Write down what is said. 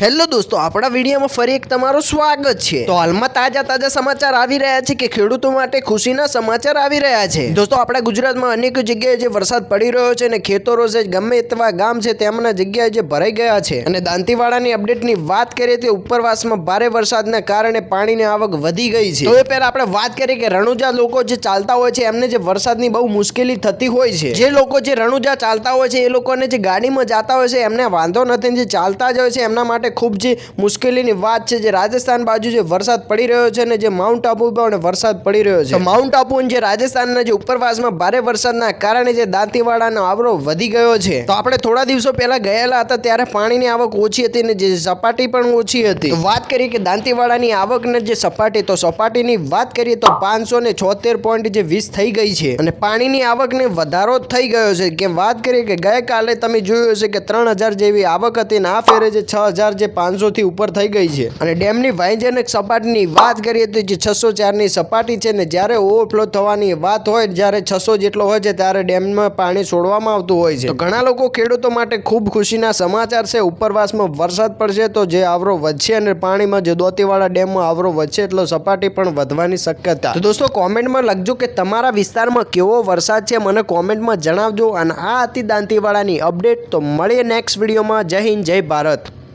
Hello દોસ્તો, આપણા વિડીયોમાં ફરી એક તમારું સ્વાગત છે. તો હાલમાં તાજા તાજા સમાચાર આવી રહ્યા છે કે ખેડૂતો માટે ખુશીના સમાચાર આવી રહ્યા છે. દોસ્તો, આપણા ગુજરાતમાં અનેક જગ્યાએ જે વરસાદ પડી રહ્યો છે અને ખેતરો છે, ગમે તેવા ગામ છે, તેમના જગ્યાએ જે ભરાઈ ગયા છે. અને દાંતીવાડાની અપડેટની વાત કરીએ તો ઉપરવાસમાં ભારે વરસાદના કારણે પાણીની આવક વધી ગઈ છે. તો એ પહેલા આપણે વાત કરીએ કે રણુજા લોકો જે ચાલતા હોય છે, એમને જે વરસાદની બહુ મુશ્કેલી થતી હોય છે. જે લોકો જે રણુજા ચાલતા હોય છે, એ લોકોને જે ગાડીમાં જતા હોય છે, એમને વાંધો નથી. જે ચાલતા જ હોય છે, એમના માટે ખૂબ જે મુશ્કેલીની વાત છે. જે રાજસ્થાન બાજુ જે વરસાદ પડી રહ્યો છે અને જે માઉન્ટ આબુ પણ વરસાદ પડી રહ્યો છે. માઉન્ટ આબુ જે રાજસ્થાનના જે ઉપરવાસમાં ભારે વરસાદના કારણે જે દાંતીવાડાનો આવરો વધી ગયો છે. તો આપણે થોડા દિવસો પહેલા ગયેલા હતા ત્યારે પાણીની આવક ઓછી હતી અને જે સપાટી પણ ઓછી હતી. વાત કરીએ કે દાંતીવાડાની આવક ને જે સપાટી, તો સપાટીની વાત કરીએ તો પાંચસો ને છોતેર પોઈન્ટ જે વીસ થઈ ગઈ છે. અને પાણીની આવકને વધારો થઈ ગયો છે. કે વાત કરીએ કે ગઈકાલે તમે જોયું હશે કે ત્રણ હજાર જેવી આવક હતી અને આ ફેરે જે છ હજાર જે પાંચસોથી ઉપર થઈ ગઈ છે. અને ડેમની ભયજનક સપાટીની વાત કરીએ તો જે છસો ચારની સપાટી છે ને, જ્યારે ઓવરફ્લો થવાની વાત હોય જ્યારે છસો જેટલો હોય છે, ત્યારે ડેમમાં પાણી છોડવામાં આવતું હોય છે. ઘણા લોકો ખેડૂતો માટે ખૂબ ખુશીના સમાચાર છે. ઉપરવાસમાં વરસાદ પડશે તો જે આવરો વધશે અને પાણીમાં જે દોતીવાળા ડેમમાં આવરો વધશે એટલો સપાટી પણ વધવાની શક્યતા. તો દોસ્તો, કોમેન્ટમાં લખજો કે તમારા વિસ્તારમાં કેવો વરસાદ છે. મને કોમેન્ટમાં જણાવજો. અને આ હતી દાંતીવાળાની અપડેટ. તો મળીએ નેક્સ્ટ વિડીયોમાં. જય હિન્દ, જય ભારત.